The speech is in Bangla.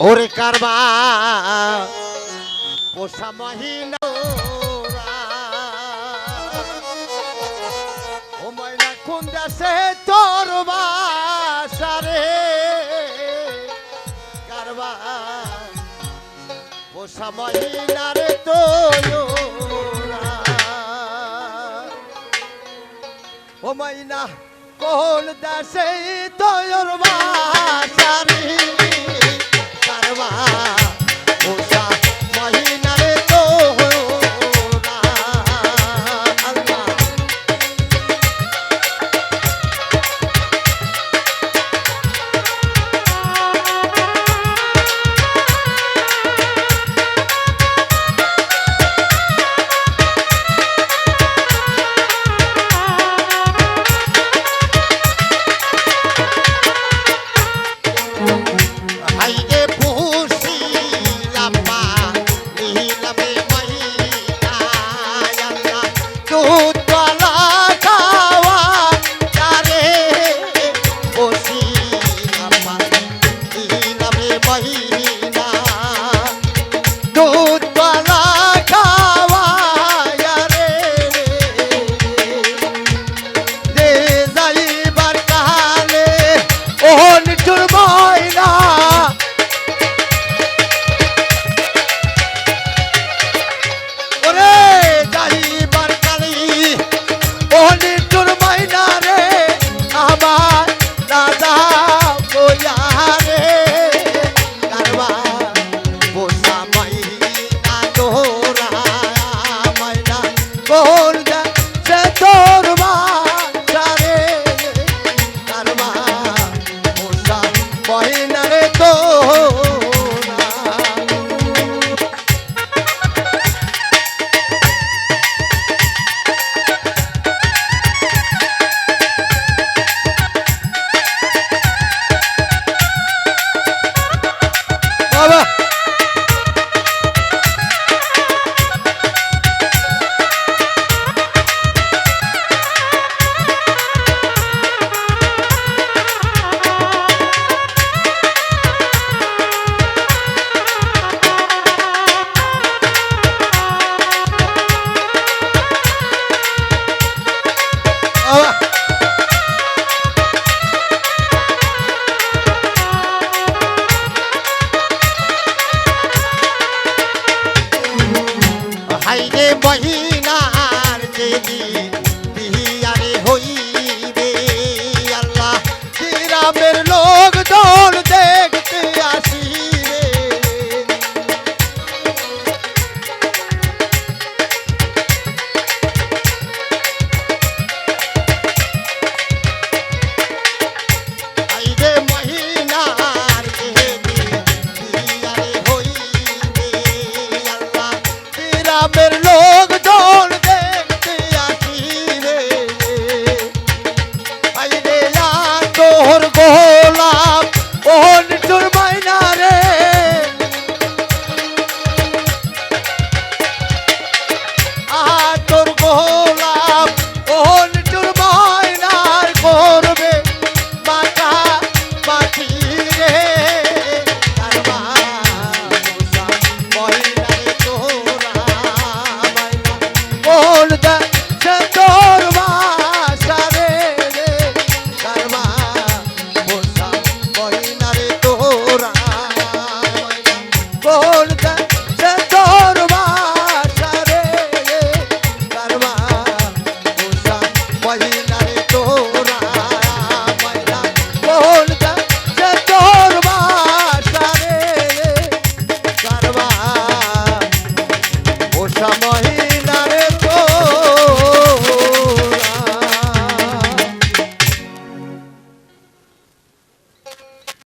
ওরে কারবা, পোষা মহিলা ও ময়না কোন দেশে তোর বাসারে কারবা, পোষা মহিলা রে তো ও ময়না কোন দেশে তোর বাসারে বাবা আইরে বহিনার যেদিন